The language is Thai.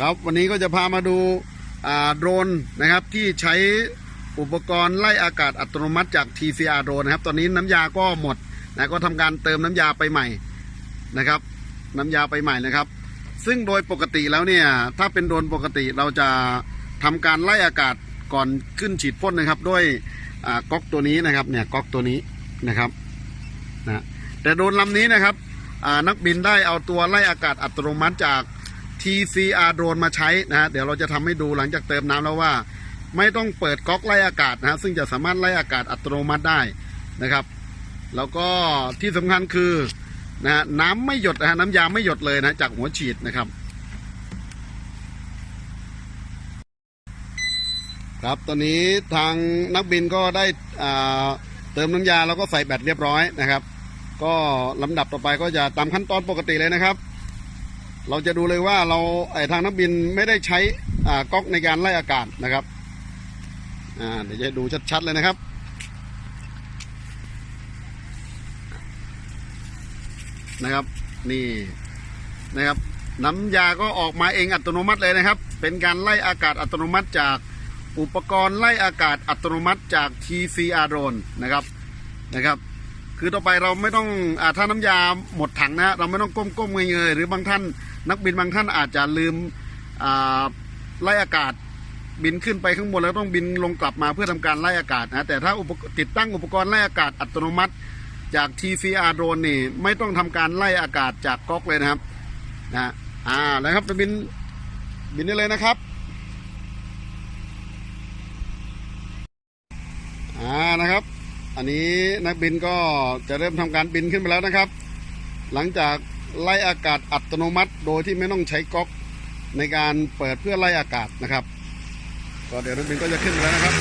ครับวันนี้ก็จะพามาดูโดรนนะครับที่ใช้อุปกรณ์ไล่อากาศอัตโนมัติจาก TCR โดรนนะครับ ตอนนี้น้ำยาก็หมดนะก็ทำการเติมน้ำยาไปใหม่นะครับ น้ำยาไปใหม่นะครับ ซึ่งโดยปกติแล้วเนี่ยถ้าเป็นโดรนปกติเราจะทำการไล่อากาศก่อนขึ้นฉีดพ่นนะครับ ด้วยก๊อกตัวนี้นะครับเนี่ยก๊อกตัวนี้นะครับนะแต่โดรนลำนี้นะครับนักบินได้เอาตัวไล่อากาศอัตโนมัติจาก TCR โดรนมาใช้นะฮะเดี๋ยวเราจะทำให้ดูหลังจากเติมน้ำแล้วว่า ไม่ต้องเปิดก๊อกไล่อากาศนะฮะซึ่งจะสามารถไล่อากาศอัตโนมัติได้นะครับ แล้วก็ที่สำคัญคือนะฮะน้ำไม่หยดนะฮะน้ำยาไม่หยดเลยนะจากหัวฉีดนะครับ ครับตอนนี้ทางนักบินก็ได้เติมน้ำยาแล้วก็ใส่แบตเรียบร้อยนะครับ ก็ลำดับต่อไปก็จะตามขั้นตอนปกติเลยนะครับ เราจะดูเลยว่าเราไอทางนักบินไม่ได้ใช้ก๊อกในการไล่อากาศนะครับเดี๋ยวจะดูชัดๆเลยนะครับ นะครับนี่นะครับ น้ำยาก็ออกมาเองอัตโนมัติเลยนะครับ เป็นการไล่อากาศอัตโนมัติจากอุปกรณ์ไล่อากาศอัตโนมัติจาก TCR drone นะครับนะครับ คือต่อไปเราไม่ต้องอถ้าน้ำยาหมดถังนะ เราไม่ต้องก้มก้มเงยๆหรือบางท่าน นักบินบางท่านอาจจะลืมไล่อากาศบินขึ้นไปข้างบนแล้วต้องบินลงกลับมาเพื่อทำการไล่อากาศนะแต่ถ้าติดตั้งอุปกรณ์ไล่อากาศอัตโนมัติจาก TCR drone นี่ไม่ต้องทำการไล่อากาศจากก๊อกเลยนะครับนะอ่าแล้วครับจะบินบินได้เลยนะครับอ่านะครับ อันนี้นักบินก็จะเริ่มทำการบินขึ้นไปแล้วนะครับ หลังจาก ไล่อากาศอัตโนมัติ โดยที่ไม่ต้องใช้ก๊อกในการเปิดเพื่อไล่อากาศนะครับ ก็เดี๋ยวรถบินก็จะขึ้นแล้วนะครับ